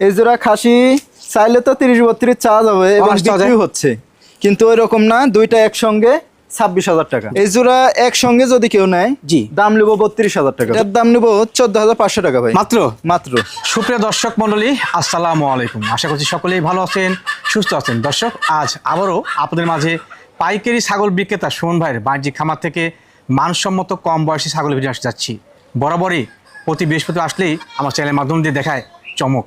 এই জোড়া খাসি চাইলে তো তিরিশ বত্রিশ চাওয়া যাবে এবং বিক্রি হচ্ছে। কিন্তু ওই রকম না দুইটা একসঙ্গে ছাব্বিশ হাজার টাকা। এই জোড়া একসঙ্গে যদি কেউ নেয় জি। দাম নেব বত্রিশ হাজার টাকা। এটার দাম নেব চোদ্দ হাজার পাঁচশো টাকা ভাই। মাত্র? মাত্র। সুপ্রিয় দর্শক মন্ডলী আসসালামু আলাইকুম। আশা করছি সকলেই ভালো আছেন সুস্থ আছেন। দর্শক আজ আবারও আপনাদের মাঝে পাইকারি ছাগল বিক্রেতা সুমন ভাইয়ের বাণিজ্যিক খামার থেকে মানসম্মত কম বয়সী ছাগল ভিডিও আসতে যাচ্ছি। বরাবরই প্রতি বৃহস্পতি আসলেই আমার চ্যানেলের মাধ্যম দিয়ে দেখায় চমক।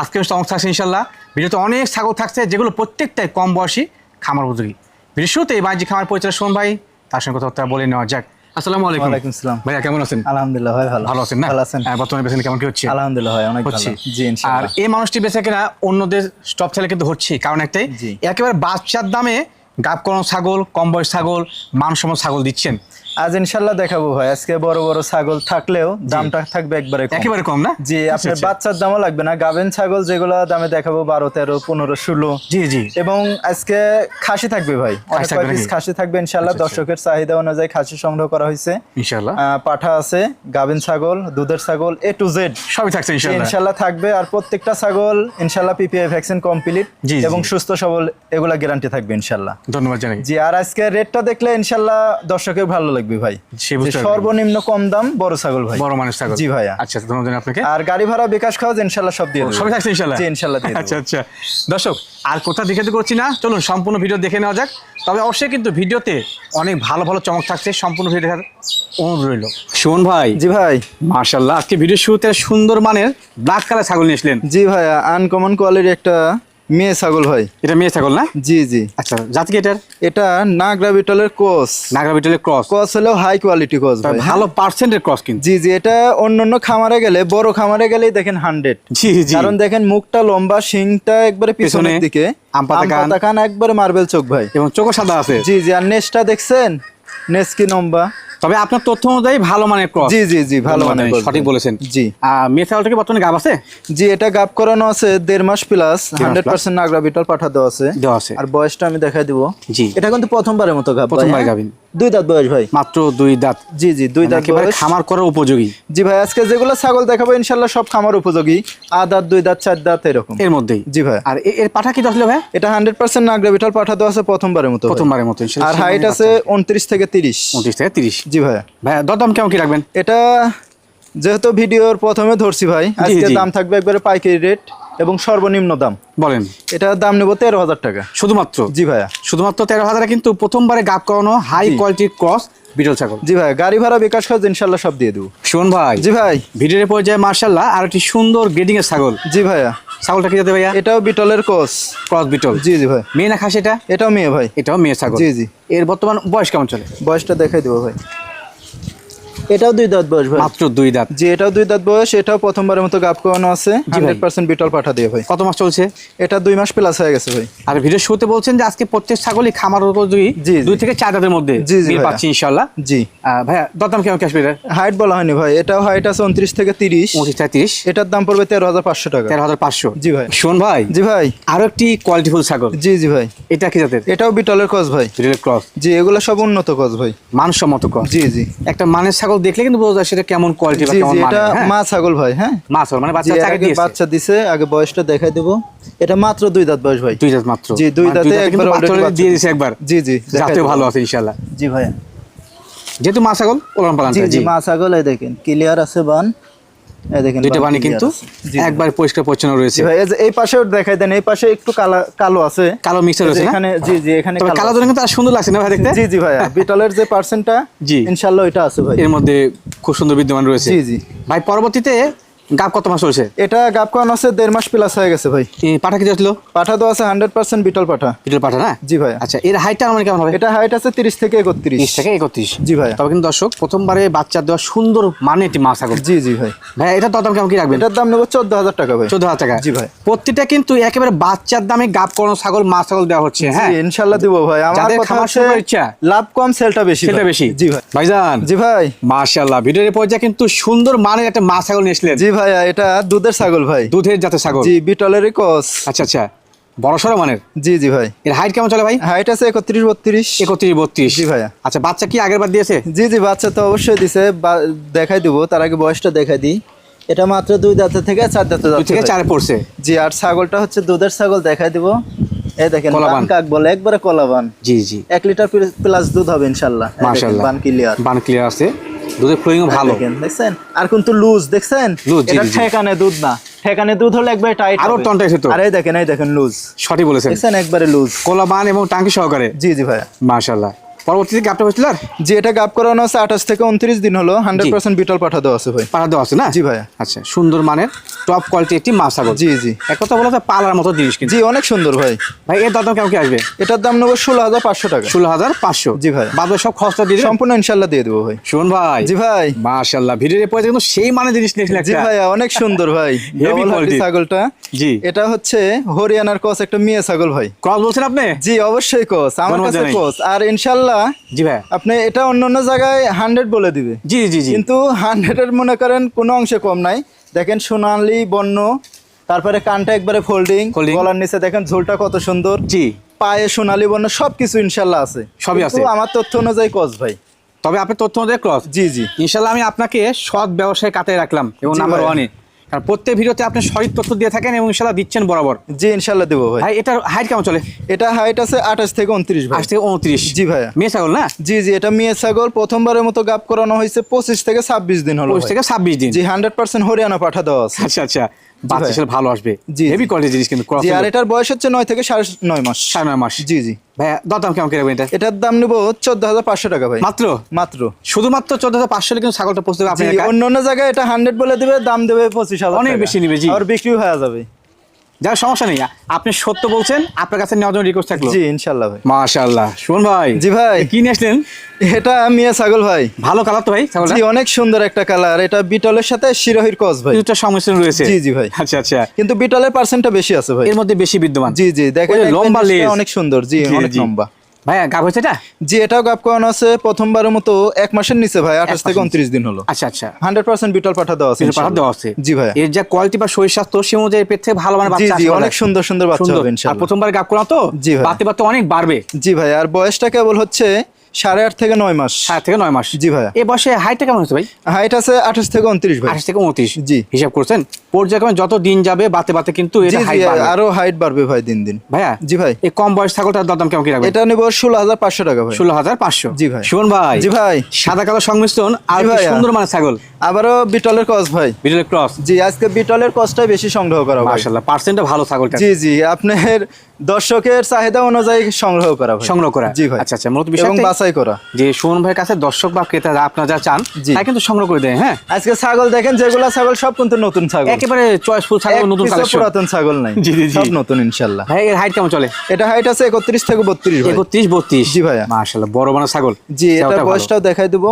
আজকেও চমক থাকছে ইনশাল্লাহ। ভিডিওতে অনেক ছাগল থাকছে যেগুলো প্রত্যেকটাই কম বয়সী খামার উপযোগী। ভিডিও শুরুতে এই বাণিজ্যিক খামার পরিচয় সুমন ভাই তার সঙ্গে কথা বলে নেওয়া যাক। আসসালামু আলাইকুম। ওয়ালাইকুম আসসালাম। ভাইয়া কেমন আছেন? আলহামদুলিল্লাহ ভাই ভালো। ভালো আছেন না? ভালো আছেন। হ্যাঁ, বর্তমানে কেমন কি হচ্ছে? আলহামদুলিল্লাহ ভাই অনেক ভালো। আর এই মানুষটি বেঁচে কিনা অন্যদের স্টপ ছেলে কিন্তু হচ্ছে কারণ একটাই একেবারে বাচ্চার দামে ছাগল কম বয়স ছাগল মানসম্মত ছাগল দিচ্ছেন। আজ ইনশাল্লাহ দেখাবো ভাই। আজকে বড় বড় ছাগল থাকলেও দামটা থাকবে একবারে কম। একেবারে কম না? জি আচ্ছা, আপনার আচ্ছা। বাচ্চার দামও লাগবে না। গাবেন ছাগল যেগুলো দামে দেখাবো বারো তেরো পনেরো ষোলো। জি জি। এবং আজকে খাসি থাকবে ভাই। piece নাকি? খাসি থাকবে ইনশাল্লাহ আচ্ছা, আচ্ছা। দর্শকের চাহিদা অনুযায়ী খাসি সংগ্রহ করা হয়েছে। ইনশাল্লাহ পাঠা আছে গাবিন ছাগল দুধের ছাগল এ টু জেড সবই থাকছে ইনশাল্লাহ থাকবে। আর প্রত্যেকটা ছাগল ইনশাল্লাহ পিপিআই ভ্যাকসিন কমপ্লিট। এবং সুস্থ সবল এগুলা গ্যারান্টি থাকবে ইনশাল্লাহ ধন্যবাদ জানাই। জি আর আজকে রেটটা দেখলে ইনশাল্লাহ দর্শকের ভালো লাগবে ভাই। বুঝতে পারবে। সর্বনিম্ন কম দাম বড় ছাগল ভাই। বড় মানুষ ছাগল। জি ভাইয়া। আচ্ছা ধন্যবাদ জানাই আপনাকে। আর গাড়ি ভাড়া বিকাশ খাওয়াজ ইনশাল্লাহ সব দিয়ে দেবো। সবই থাকছে ইনশাল্লাহ? জি ইনশাল্লাহ দিয়ে দেবো। আচ্ছা আচ্ছা। দর্শক আর কোথা দেখাতে করছি না? চলুন সম্পূর্ণ ভিডিও দেখে নেওয়া যাক। তবে অবশ্যই কিন্তু ভিডিওতে অনেক ভালো ভালো চমক থাকছে। সম্পূর্ণ ভিডিও দেখার অনুরোধ রইল। সুমন ভাই। জি ভাই। মার্শাল্লাহ আজকে ভিডিও শুরুতে সুন্দর মানের ব্ল্যাক কালার ছাগল নিয়ে আসলেন। জি ভাইয়া আনকমন কোয়ালিটির একটা মেয়ে ছাগল ভাই এটা মেয়ে ছাগল না? জি জি। আচ্ছা জাতি কি এটার? এটা নাগরা বিটলের কোস নাগরা বিটলের ক্রস। কোস হলেও হাই কোয়ালিটি কোস ভাই হ্যাঁ? ভালো পার্সেন্টের ক্রস কিন্তু। জি জি এটা অন্য অন্য খামারে গেলে বড় খামারে গেলেই দেখেন হান্ড্রেড জি জি। কারণ দেখেন মুখটা লম্বা শিংটা একবারে পিছনের দিকে। আম পাতা কান। একবারে মার্বেল চোখ ভাই। এবং চোখও সাদা আছে। জি জি আর নেসটা দেখছেন? নেস কি লম্বা? তবে আপনার তথ্য অনুযায়ী ভালো মানের ক্রস জি জি জি ভালো মানে সঠিক বলেছেন। জি। আর মেয়ে কি বর্তমানে গাব আছে? জি এটা গাব করানো আছে দেড় মাস প্লাস হান্ড্রেড পার্সেন্ট নাগরা বিটল পাঠা দেওয়া আছে। দেওয়া আছে। আর বয়সটা আমি দেখাই দিব। জি। এটা কিন্তু প্রথমবারের মতো গাব প্রথমবার হ্যাঁ? দুই দাঁত বয়স ভাই। মাত্র দুই দাঁত। জি জি দুই দাঁত বয়স। খামার করার উপযোগী। জি ভাই আজকে যেগুলো ছাগল দেখাবো ইনশাল্লাহ সব খামার উপযোগী। আ দাঁত দুই দাঁত চার দাঁত এরকম। এর মধ্যেই? জি ভাই। আর এর পাঠা কি আসলে ভাই? এটা হান্ড্রেড পার্সেন্ট নাগরা বিটল পাঠা দেওয়া আছে প্রথমবারের মতো ভাই। প্রথমবারের মতো আর হাইট আছে উনত্রিশ থেকে তিরিশ। উনত্রিশ থেকে তিরিশ। জি ভাইয়া ভাই দরদাম কেমন কি রাখবেন? এটা যেহেতু ভিডিওর প্রথমে ধরছি ভাই আজকে দাম থাকবে একবারে পাইকারি রেট। এবং সর্বনিম্ন দাম। বলেন। এটার দাম নেব তেরো হাজার টাকা। শুধুমাত্র? জি ভাইয়া। শুধুমাত্র তেরো হাজারে কিন্তু প্রথমবারে গাব করানো হাই কোয়ালিটির ক্রস বিটল ছাগল। জি ভাই গাড়ি ভাড়া বিকাশ খরচ ইনশাল্লাহ সব দিয়ে দেবো। শোন ভাই জি ভাই। ভিডিওর পর্যায়ে মার্শাল্লাহ আর একটি সুন্দর গ্রেডিং এর ছাগল। জি ভাইয়া। ছাগলটা কি যাতে ভাইয়া? এটাও বিটলের কোস ক্রস বিটল। জি জি ভাই। মেয়ে না খাসি এটা? এটাও মেয়ে ভাই। এটাও মেয়ে ছাগল। জি, জি। এর বর্তমান বয়স কেমন চলে? বয়সটা দেখাই দেবো ভাই। এটাও দুই দাঁত বয়স ভাই। মাত্র দুই দাঁত। জি এটাও দুই দাঁত বয়স এটাও প্রথমবারের মতো করানো আছে। হান্ড্রেড পার্সেন্ট বিটল পাঠা দিয়ে ভাই। কত মাস চলছে? এটা দুই মাস প্লাস হয়ে গেছে ভাই। আর ভিডিও শুরুতে বলছেন যে আজকে প্রত্যেক ছাগলই খামার উপযোগী জি। দুই থেকে চার দাঁতের মধ্যে জি, জি, পাচ্ছি ইনশাল্লাহ জি। আহ, ভাইয়া দরদাম কেমন হাইট বলা হয়নি ভাই। এটাও হাইট আছে উনত্রিশ থেকে তিরিশ। পঁচিশ থেকে তিরিশ। এটার দাম পড়বে তেরো হাজার পাঁচশো টাকা। তেরো হাজার পাঁচশো। জি ভাই। শোন ভাই জি ভাই। আরও একটি কোয়ালিটিফুল ছাগল। জি জি ভাই। এটা কি জাতের? এটাও বিটলের কস ভাই। ভিডিও ক্রস জি এগুলো সব উন্নত কস ভাই। মানসম্মত ক্রস জি জি। একটা মানের ছাগল দেখলে কিন্তু বোঝা যায় সেটা কেমন কোয়ালিটি বা কেমন এটা হ্যাঁ? মা ছাগল ভাই হ্যাঁ? মা ছাগল মানে বাচ্চা আগে দিয়েছে। বাচ্চা দিছে আগে বয়সটা দেখাই দেব। এটা মাত্র দুই দাঁত বয়স ভাই। দুই দাঁত মাত্র। জি, দুই মানে দাঁতে একবার বাচ্চা দিয়ে দিয়েছে। দিয়েছে একবার। জি জি যাতে ভালো আছে ইনশাআল্লাহ। জি ভাই যেহেতু মা ছাগল ওলান পালান জি জি মা ছাগল এই দেখেন ক্লিয়ার আছে বান। দুইটা বান কিন্তু একবার পরিষ্কার পরিচ্ছন্ন রয়েছে। এই পাশেও দেখাই দেন এই পাশে একটু কালো কালো আছে। কালো মিক্সার রয়েছে এখানে জি জি এখানে কালো জন্য কিন্তু আর সুন্দর লাগছে না ভাই দেখতে? জি জি বিটলের যে পার্সেন্টটা জি। ইনশাআল্লাহ এটা আছে ভাই। এর মধ্যে খুব সুন্দর বিদ্যমান রয়েছে। জি জি। ভাই পরবর্তীতে গাব কত মাস হয়েছে? এটা গাপ করান আছে দেড় মাস প্লাস হয়ে গেছে ভাই। পাঠা কি আসলো পাঠা তো আছে হান্ড্রেড পার্সেন্ট বিটল পাঠা। পিটল পাঠা না? জি ভাই। আচ্ছা এর হাইটটা আমার কেমন হবে? এটা হাইট আছে তিরিশ থেকে একত্রিশ। তিরিশ থেকে একত্রিশ। জি ভাইয়া তবে কিন্তু দর্শক প্রথমবারে বাচ্চা দেওয়া সুন্দর মানে একটি মা ছাগল জি জি ভাই। ভাই এটা দাম কেমন কি রাখবেন? এটার দাম নেব চোদ্দ হাজার টাকা ভাই। চোদ্দ হাজার টাকা। জি ভাই। প্রতিটা কিন্তু একেবারে বাচ্চার দামে গাব কোনো ছাগল মা ছাগল দেওয়া হচ্ছে হ্যাঁ? ইনশাল্লাহ দিব ভাই। আমার যাদের কথা হচ্ছে ইচ্ছা, লাভ কম সেলটা বেশি সেটা ভাই। বেশি। জি ভাই। ভাইজান জি ভাই। মাশাআল্লাহ ভিডিওর পর্যায়ে কিন্তু সুন্দর মানের একটা মা ছাগল নিয়ে আসলেন। জি ভাইয়া এটা দুধের ছাগল ভাই। দুধের জাতের ছাগল? জি বিটলেরই কস। আচ্ছা আচ্ছা। বড় সড়ো মানের? জি জি ভাই। এর হাইট কেমন চলে ভাই? হাইট আছে একত্রিশ বত্রিশ। একত্রিশ বত্রিশ। জি ভাইয়া। আচ্ছা বাচ্চা কি আগের বার দিয়েছে? জি জি বাচ্চা তো অবশ্যই দিছে। দেখাই দিব তার আগে বয়সটা দেখাই দিই। এটা মাত্র দুই দাঁতে থেকে চার দাঁতে থেকে চারে পড়ছে। জি আর ছাগলটা হচ্ছে দুধের ছাগল দেখাই দিব। এই দেখেন কলাবান। বান কাক বলে একবারে কলাবান। জি জি। এক লিটার প্লাস দুধ হবে ইনশাল্লাহ। বান ক্লিয়ার বান ক্লিয়ার আছে। দুধের ফ্লোয়িং ভালো। দেখছেন? আর কিন্তু লুজ দেখছেন? লুজ এটা। ঠেকানে দুধ না। ঠেকানে দুধ হলে একবারে টাইট আরও টনটা এসে তো। আরে দেখেন এই দেখেন লুজ। সঠিক বলেছেন। দেখছেন? একবারে লুজ। কোলা বান এবং টাঙ্কি সহকারে। জি জি ভাইয়া। মাশাল্লাহ পরবর্তীতে গাপটা হয়েছিল আর? জি এটা গাপ করানো আছে আঠাশ থেকে উনত্রিশ দিন হলো। হান্ড্রেড পার্সেন্ট বিটল পাঠা দেওয়া আছে ভাই। পাড়া দেওয়া আছে না? জি ভাইয়া আচ্ছা সুন্দর মানের টপ কোয়ালিটি একটি মাছ ছাগল। জি জি। এক কথা বলতে পালার মতো জিনিস কিন্তু। জি অনেক সুন্দর ভাই। ভাই এর দাম কেমন কি আসবে? এটার দাম নেব ষোলো হাজার পাঁচশো টাকা। ষোলো হাজার পাঁচশো। জি ভাই। বাদে সব খরচা দিয়ে সম্পূর্ণ ইনশাল্লাহ দিয়ে দেবো ভাই। শুন ভাই। জি ভাই। মাশাল্লাহ ভিডিওর পরে কিন্তু সেই মানে জিনিস নিয়েছিল জি ভাইয়া অনেক সুন্দর ভাই। হাড্ডি quality। ছাগলটা। জি। এটা হচ্ছে হরিয়ানার কস একটা মেয়ে ছাগল ভাই। কস বলছেন আপনি? জি অবশ্যই কোচ আমার কাছে। কোচ আর ইনশাল্লাহ জি ভাই আপনি এটা অন্য অন্য জায়গায় হান্ড্রেড বলে দিবে। জি জি জি। কিন্তু হান্ড্রেডের মনে করেন কোনো অংশে কম নাই। দেখেন সোনালি বন্য তারপরে কানটা একবারে ফোল্ডিং। গলার নিচে দেখেন ঝোলটা কত সুন্দর। জি। পায়ে সোনালি বন্য সবকিছু ইনশাল্লাহ আছে। সবই আছে। আমার তথ্য অনুযায়ী কোচ ভাই। তবে আপনার তথ্য অনুযায়ী ক্রস জি জি। ইনশাল্লাহ আমি আপনাকে সৎ ব্যবসায় কাতে রাখলাম। এবং নাম্বার ওয়ানে কারণ প্রত্যেক ভিডিওতে আপনি সঠিক তথ্য দিয়ে থাকেন এবং ইনশাল্লাহ দিচ্ছেন বরাবর। জি ইনশাল্লাহ দেবো ভাই। ভাই এটার হাইট কেমন চলে? এটা হাইট আছে আঠাশ থেকে উনত্রিশ ভাই। আজ থেকে উনত্রিশ। জি ভাইয়া। মেয়ে ছাগল না? জি জি এটা মেয়ে ছাগল। প্রথমবারের মতো গাপ করানো হয়েছে পঁচিশ থেকে ছাব্বিশ দিন হলো পঁচিশ থেকে ছাব্বিশ দিন। জি হান্ড্রেড পার্সেন্ট হরিয়ানা পাঠা দেওয়া আছে। আচ্ছা আচ্ছা। বাচ্চা ভালো আসবে। জি, হেভি। কোয়ালিটি জিনিস কিন্তু আর এটার বয়স হচ্ছে নয় থেকে সাড়ে নয় মাস। সাড়ে নয় মাস। জি জি। দরদাম কেমন এটা? এটার দাম নেব চোদ্দ হাজার পাঁচশো টাকা ভাই। মাত্র? মাত্র। শুধুমাত্র চোদ্দ হাজার পাঁচশো কিন্তু ছাগলটা পৌঁছে আপনি অন্য অন্য জায়গায় এটা হান্ড্রেড বলে দিবে দাম দেবে পঁচিশ হাজার অনেক বেশি নিবে, জি। আর বিক্রি হয়ে যাবে। যার সমস্যা নেই। আপনি সত্য বলছেন আপনার কাছে নেওয়ার জন্য রিকোয়েস্ট থাকল। জি ইনশাল্লাহ ভাই। মাশাআল্লাহ। শুন ভাই জি ভাই। কি নিয়ে আসলেন? এটা মিয়া ছাগল ভাই। ভালো কালার তো ভাই ছাগলটা? জি অনেক সুন্দর একটা কালার। এটা বিটলের সাথে শিরোহির কস ভাই। এটা সংমিশ্রণ রয়েছে। জি, জি ভাই। আচ্ছা আচ্ছা। কিন্তু বিটলের পার্সেন্টটা বেশি আছে ভাই। এর মধ্যে বেশি বিদ্যমান। জি জি দেখেন লম্বা লেজ। অনেক সুন্দর। জি অনেক। লম্বা। ভাইয়া গাব হয়েছে এটা? জি এটাও গাব করানো আছে প্রথমবারের মতো এক মাসের নিচে ভাই আঠাশ থেকে উনত্রিশ দিন হলো। আচ্ছা আচ্ছা। হান্ড্রেড পার্সেন্ট বিটল পাঠা দেওয়া আছে পাঠা। দেওয়া আছে। জি ভাই এর যা কোয়ালিটি বা শরীর স্বাস্থ্য সে অনুযায়ী পেট থেকে ভালো মানে বাচ্চা জি অনেক সুন্দর সুন্দর বাচ্চা হবে হবে আর প্রথমবার গাব করা তো? জি ভাই। অনেক বাড়বে। জি ভাই আর বয়সটা কেবল হচ্ছে সাড়ে আট থেকে নয় মাস। সাত থেকে নয় মাস। জি ভাইয়া। এই বয়সে হাইটটা কেমন হচ্ছে ভাই? হাইট আছে আঠাশ থেকে উনত্রিশ ভাই। আঠাশ থেকে উনত্রিশ। জি। হিসাব করছেন? পর্যায়ক্রমে যত দিন যাবে বাতে বাতে কিন্তু আরও হাইট বাড়বে ভাই দিন দিন। ভাইয়া জি ভাই। এই কম বয়স ছাগলটার দাম কেমন কি রাখবেন? এটা নেব ষোলো হাজার পাঁচশো টাকা ভাই। ষোলো হাজার পাঁচশো। জি ভাই। শুভন ভাই জি ভাই। সাদা কালো সংমিশ্রণ আর। সুন্দর মানে ছাগল। আবারও বিটলের কস ভাই। বিটলের ক্রস জি আজকে বিটলের কসটাই বেশি সংগ্রহ করা ভাই মার্শাল্লাহ পার্সেন্টটা ভালো ছাগলটা। জি জি আপনার দর্শকের চাহিদা অনুযায়ী সংগ্রহ করা সংগ্রহ করা। জি ভাই। আচ্ছা আচ্ছা মূলত এবং বাছাই করা। যে সুমন ভাইয়ের কাছে দর্শক বা ক্রেতা আপনারা যা চান। তাই কিন্তু সংগ্রহ করে দেয় হ্যাঁ? আজকে ছাগল দেখেন যেগুলা ছাগল সব কিন্তু নতুন ছাগল। একেবারে চয়েসফুল ছাগল নতুন কালেকশন পুরাতন ছাগল নাই। জি, জি। সব নতুন ইনশাল্লাহ। ভাই এর হাইট কেমন চলে? এটা হাইট আছে একত্রিশ থেকে বত্রিশ ভাই। একত্রিশ বত্রিশ। জি ভাইয়া। মার্শাল্লাহ বড় বড় ছাগল। জি এটা বয়সটাও দেখাই দেবো।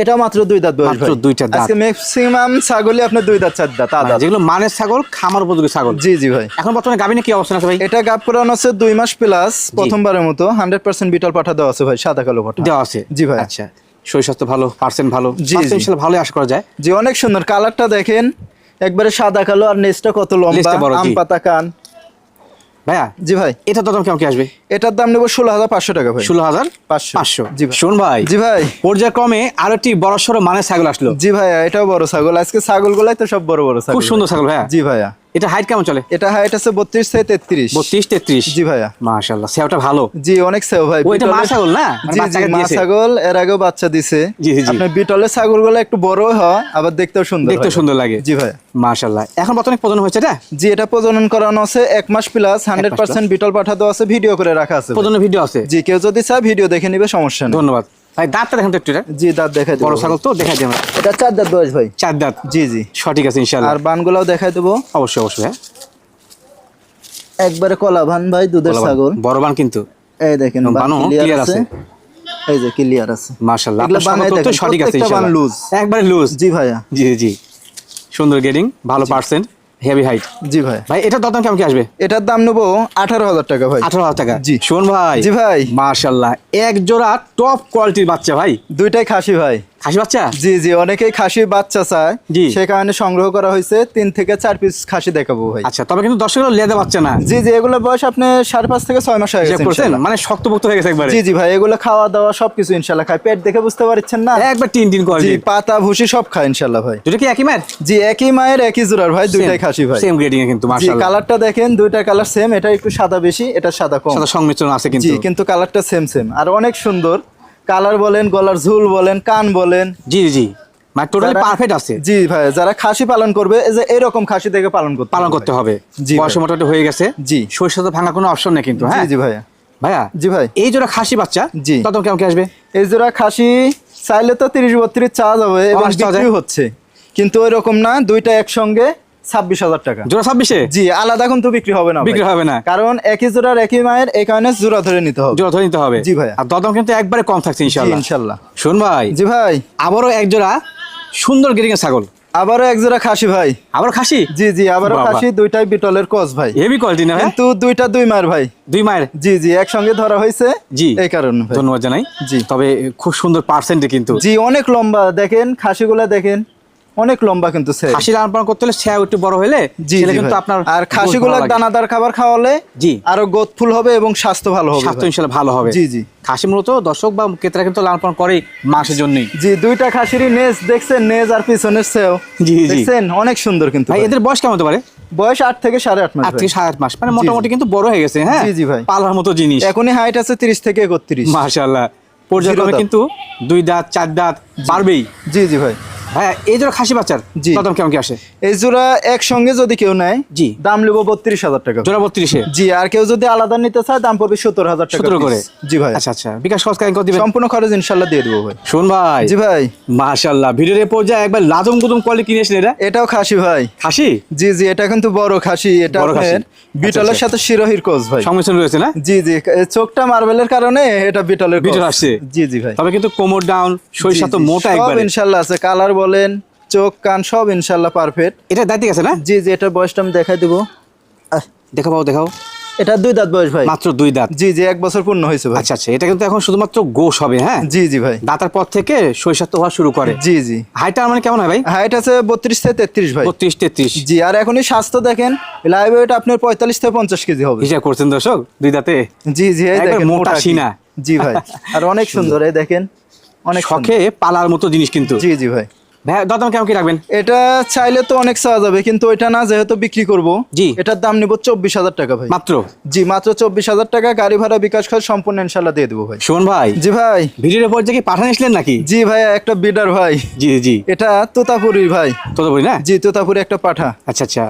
এটা মাত্র দুই দাঁত বয়স মাত্র দুইটা দাঁত। আজকে ম্যাক্সিমাম ছাগলই আপনার দুই দাঁত চার দাঁত মানে আদাত যেগুলো মানের ছাগল খামার উপযোগী ছাগল। জি জি ভাই। এখন বর্তমানে গাবিনে কি অবস্থান আছে ভাই? এটা গাপ করানো আছে দুই মাস প্লাস প্রথমবারের মতো। হান্ড্রেড পার্সেন্ট বিটল পাঠা দেওয়া আছে ভাই সাদা কালো পাঠা। দেওয়া আছে? জি ভাই। আচ্ছা। শরীর স্বাস্থ্য ভালো পার্সেন্ট ভালো। জি, পার্সেন্ট ভালোই আশা করা যায়। জি অনেক সুন্দর। কালারটা দেখেন একবারে সাদা কালো আর নেচটা কত লম্বা। আম পাতা কান। ভাইয়া? জি ভাই। এটার দাম কেমন কি আসবে? এটার দাম নেব ষোলো হাজার পাঁচশো টাকা ভাই। ষোলো হাজার পাঁচশো। পাঁচশো। জি ভাই। শোন ভাই। জি ভাই। পর্যায়ক্রমে আরও একটি বড় সড়ো মানে ছাগল আসলো। জি ভাইয়া এটাও বড় ছাগল। আজকে ছাগল গুলাই তো সব বড় বড় ছাগল। খুব সুন্দর ছাগল ভাইয়া। জি ভাইয়া। এটা হাইট কেমন চলে? এটা হাইট আছে বত্রিশ থেকে তেত্রিশ। বত্রিশ তেত্রিশ? জি ভাইয়া। সেওটা ভালো। জি অনেক সেও ভাই ওইটা মা বিটলের- ছাগল না? মানে জি জি মা ছাগল এর আগেও বাচ্চা দিছে। জি, জি, বিটলের একটু বড় হয় আবার দেখতেও সুন্দর দেখতে সুন্দর লাগে। জি ভাইয়া। মাশাল্লাহ এখন বর্তমানে প্রজনন হয়েছে এটা? জি এটা প্রজনন করানো আছে এক মাস প্লাস হান্ড্রেড পার্সেন্ট বিটল পাঠা দেওয়া আছে ভিডিও করে রাখা আছে ভাই। প্রজনন ভিডিও আছে? জি কেউ যদি চায় ভিডিও দেখে নিবে সমস্যা নেই। ধন্যবাদ। ভাই দাঁতটা দেখেন তো একটু জি দাঁত দেখাই দেবো। বড় ছাগল তো আমরা। এটা চার দাঁত বয়স ভাই। চার দাঁত। জি জি। সঠিক আছে ইনশাল্লাহ আর বানগুলাও দেখাই দেবো। অবশ্যই অবশ্যই হ্যাঁ। একবারে কলা ভান ভাই দুধের ছাগল। বড় বান কিন্তু। এই দেখেন বানও ক্লিয়ার আছে। এই যে ক্লিয়ার আছে। আপনার বানাই দেখেন, সঠিক আছে loose। একবারে লুজ জি ভাইয়া। জি জি সুন্দর গেডিং ভালো পার্সেন্ট হেভি হাইট জি ভাই। ভাই এটার দাম কেমন কি আসবে? এটার দাম নেব আঠারো হাজার টাকা ভাই। আঠারো হাজার টাকা। জি। শোন ভাই। জি ভাই। মার্শাল্লাহ এক জোড়া টপ কোয়ালিটির বাচ্চা ভাই। দুইটাই খাসি ভাই। খাসি বাচ্চা? জি জি অনেকেই খাসি বাচ্চা চায়। জি। সে কারণে সংগ্রহ করা হয়েছে তিন থেকে চার পিস খাসি দেখাবো ভাই। আচ্ছা তবে কিন্তু দর্শকের লেদা বাচ্চা না। জি জি এগুলো বয়স আপনি সাড়ে পাঁচ থেকে ছয় মাস হয়ে গেছে মানে শক্তপোক্ত হয়ে গেছে একবারে। জি জি ভাই এগুলো খাওয়া দাওয়া সবকিছু ইনশাল্লাহ খায়। পেট দেখে বুঝতে পারছেন না? একবার তিন দিন জি পাতা ভুসি সব খায় ইনশাল্লাহ ভাই। দুটো কি একই মায়ের? জি একই মায়ের একই জোড়ার ভাই দুইটাই খাসি ভাই। সেম গ্রেডিং এ কিন্তু জি মাশাআল্লাহ। কালারটা দেখেন দুইটা কালার সেম এটা একটু সাদা বেশি এটা সাদা কম। সাদা সংমিশ্রণ আছে কিন্তু। জি কিন্তু কালারটা সেম সেম আর অনেক সুন্দর। কালার বলেন গলার ঝুল বলেন কান বলেন। জি জি মানে টোটালি পারফেক্ট আছে। জি ভাই যারা খাসি পালন করবে যে এরকম খাসি থেকে পালন করতে পালন করতে হবে। জি বয়স মোটামুটি হয়ে গেছে। জি। সরিষা তো ভাঙা কোনো অপশন নেই কিন্তু হ্যাঁ? জি ভাইয়া ভাইয়া জি ভাই। এই জোড়া খাসি বাচ্চা জি। তত কেমন কি আসবে? এই জোড়া খাসি চাইলে তো তিরিশ বত্রিশ চাওয়া যাবে এবং বিক্রি হচ্ছে। কিন্তু ওই রকম না দুইটা একসঙ্গে ছাব্বিশ হাজার টাকা। জোড়া ছাব্বিশে? জি আলাদা কিন্তু বিক্রি হবে না বিক্রি হবে না। কারণ একই জোড়ার একই মায়ের এই কারণে জোড়া ধরে নিতে হবে। জোড়া ধরে নিতে হবে। জি ভাইয়া। আর দদম কিন্তু একবারে কম থাকছে জি ইনশাআল্লাহ। ইনশাল্লাহ শুন ভাই জি ভাই। আবারও এক জোড়া সুন্দর ছাগল। আবারও এক জোড়া খাসি ভাই। আবার খাসি? জি জি আবারও খাসি দুইটাই বিটলের কস ভাই। হেভি কোয়ালিটি না কিন্তু দুইটা দুই ভাই। দুই মায়ের? জি জি একসঙ্গে ধরা হয়েছে। জি। এই কারণে ধন্যবাদ জানাই। জি। তবে খুব সুন্দর পার্সেন্টে কিন্তু। জি অনেক লম্বা। দেখেন খাসিগুলা দেখেন। অনেক লম্বা কিন্তু খাসি লালন পালন করতে হলে ছ্যাও একটু বড় হলে জি কিন্তু আপনার আর খাসিগুলা দানাদার খাবার খাওয়ালে জি। আরও গোদফুল হবে এবং স্বাস্থ্য ভালো হবে স্বাস্থ্য ভাই। ইনশাল্লাহ ভালো হবে। জি, জি। খাসি মূলত দর্শক বা ক্রেতারা কিন্তু লালন পালন করে মাংসের জন্যই। জি দুইটা খাসিরই নেজ দেখছেন? নেজ আর পিছনের সেও। জি, জি। দেখছেন? অনেক সুন্দর কিন্তু ভাই ভাই। এদের বয়স কেমন হতে পারে? বয়স আট থেকে সাড়ে আট মাস আট থেকে সাড়ে আট মাস। মানে মোটামুটি কিন্তু বড় হয়ে গেছে হ্যাঁ? জি, জি ভাই। পালার মতো জিনিস। এখনই হাইট আছে তিরিশ থেকে একত্রিশ। মাশাআল্লাহ। পর্যায়ক্রমে কিন্তু দুই দাঁত চার দাঁত বাড়বেই। জি জি ভাই। হ্যাঁ এই জন্য খাসি বাচ্চার জি। কদম কেমন কি আসে? এই জোড়া একসঙ্গে যদি কেউ নেয় জি। দাম নেব বত্রিশ হাজার টাকা। জোড়া বত্রিশে? জি আর কেউ যদি আলাদা নিতে চায় দাম পড়বে সত্তর হাজার টাকা করে? জি ভাই। আচ্ছা আচ্ছা। বিকাশ খরচ কেন দিবেন? সম্পূর্ণ খরচ ইনশাল্লাহ দিয়ে দেবো ভাই। শোন ভাই। জি ভাই। মাশাআল্লাহ ভিডিওর এ পর্যায়ে একবার লাদম গুদম কোয়ালিটি কিনেছেন এটা এটাও খাসি ভাই। খাসি? জি জি এটা কিন্তু বড় খাসি এটা বড় বিটলের আচ্ছা। সাথে শিরোহির কোচ ভাই। সংমিশ্রণ রয়েছে না? জি জি চোখটা মার্বেলের কারণে এটা বিটলের বিটল কোচ। আসছে। জি জি ভাই। তবে কিন্তু কোমর ডাউন মোটা সব ইনশাল্লাহ আছে। কালার বলেন চোখ কান সব ইনশাল্লাহ পারফেক্ট এটা দাঁতি গেছে না? জি জি এটার বয়সটা আমি দেখাই দেবো। দেখাও দেখাও। এটা দুই দাঁত বয়স ভাই। মাত্র দুই দাঁত? জি জি এক বছর পূর্ণ হয়েছে ভাই। আচ্ছা আচ্ছা এটা কিন্তু এখন শুধুমাত্র গোশ হবে হ্যাঁ? জি জি ভাই। দাঁতার পর থেকে তো হওয়া শুরু করে। জি জি। হাইটটা মানে কেমন হয় ভাই? হাইট আছে বত্রিশ থেকে তেত্রিশ ভাই। বত্রিশ তেত্রিশ। জি আর এখনই স্বাস্থ্য দেখেন লাইভ ওয়েট আপনার পঁয়তাল্লিশ থেকে পঞ্চাশ কেজি হবে। হিসাব করছেন দর্শক দুই দাঁতে? জি জি এই দেখেন মোটা মোটা সিনা। জি ভাই আর অনেক সুন্দর। এই দেখেন অনেক শখে পালার মতো জিনিস কিন্তু। জি জি ভাই। কেমন কি রাখবেন? এটা চাইলে তো অনেক চাওয়া যাবে কিন্তু ওইটা না যেহেতু বিক্রি করব জি। এটার দাম নিব চব্বিশ হাজার টাকা ভাই। মাত্র? জি মাত্র চব্বিশ হাজার টাকা গাড়ি ভাড়া বিকাশ খরচ সম্পূর্ণ ইনশাল্লাহ দিয়ে দেবো ভাই। শোন ভাই জি ভাই। ভিডিওর পর পাঠান নাকি? জি ভাই একটা বিডার ভাই। জি জি। এটা তোতাপুরি ভাই। না? জি তোতাপুরি একটা পাঠা। আচ্ছা আচ্ছা।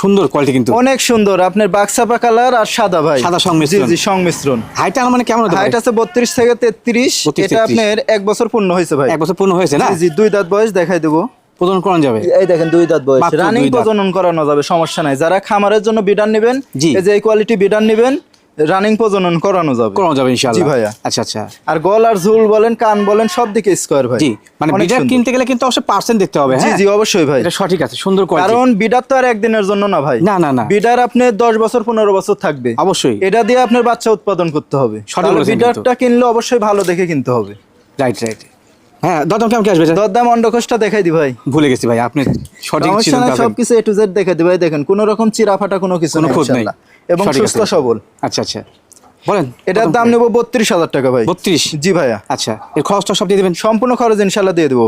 সুন্দর কোয়ালিটি কিন্তু। অনেক সুন্দর আপনার বাক্সাপা কালার আর সাদা ভাই। সাদা সংমিশ্রণ। জি সংমিশ্রণ। হাইট মানে কেমন হাইট আছে বত্রিশ থেকে তেত্রিশ। এটা আপনার এক বছর পূর্ণ হয়েছে ভাই। এক বছর পূর্ণ হয়েছে না? জি দুই দাঁত বয়স দেখাই দেবো। প্রদান করানো যাবে? এই দেখেন দুই দাঁত বয়স। রানিং প্রজনন করানো যাবে সমস্যা নাই। যারা খামারের জন্য বিডার নেবেন এই যে এই কোয়ালিটি বিডার নেবেন রানিং প্রজনন করানো যাবে। করানো যাবে ইনশাআল্লাহ। জি ভাইয়া। আচ্ছা আচ্ছা। আর গল আর ঝুল বলেন কান বলেন সব দিকে স্কোয়ার ভাই। জি মানে বিডার কিনতে গেলে কিন্তু অবশ্যই পার্সেন্ট দেখতে হবে জি হ্যাঁ? জি অবশ্যই ভাই। এটা সঠিক আছে সুন্দর কোয়ালিটি কারণ বিডার তো আর একদিনের জন্য না ভাই। না, না, না। বিডার আপনি দশ বছর পনেরো বছর থাকবে। অবশ্যই। এটা দিয়ে আপনার বাচ্চা উৎপাদন করতে হবে। সঠিক বিডারটা কিনলে অবশ্যই ভালো দেখে কিনতে হবে। রাইট রাইট হ্যাঁ দাদাম কেমন কি আসবে? দরদাম অন্ডকোষটা দেখাই দি ভাই। ভুলে গেছি ভাই আপনি সঠিক ছিলেন নাই তবে। এ টু জেড দেখাই দি ভাই দেখেন কোনো রকম চিরা ফাটা কোনো কিছু কোনো নেই। এবং সুস্থ সবল। আচ্ছা আচ্ছা। বলেন এটার দাম নেব বত্রিশ হাজার টাকা ভাই। বত্রিশ? জি ভাইয়া। আচ্ছা এর খরচটা সব দিয়ে দেবেন? সম্পূর্ণ খরচ ইনশাল্লাহ দিয়ে দেবো।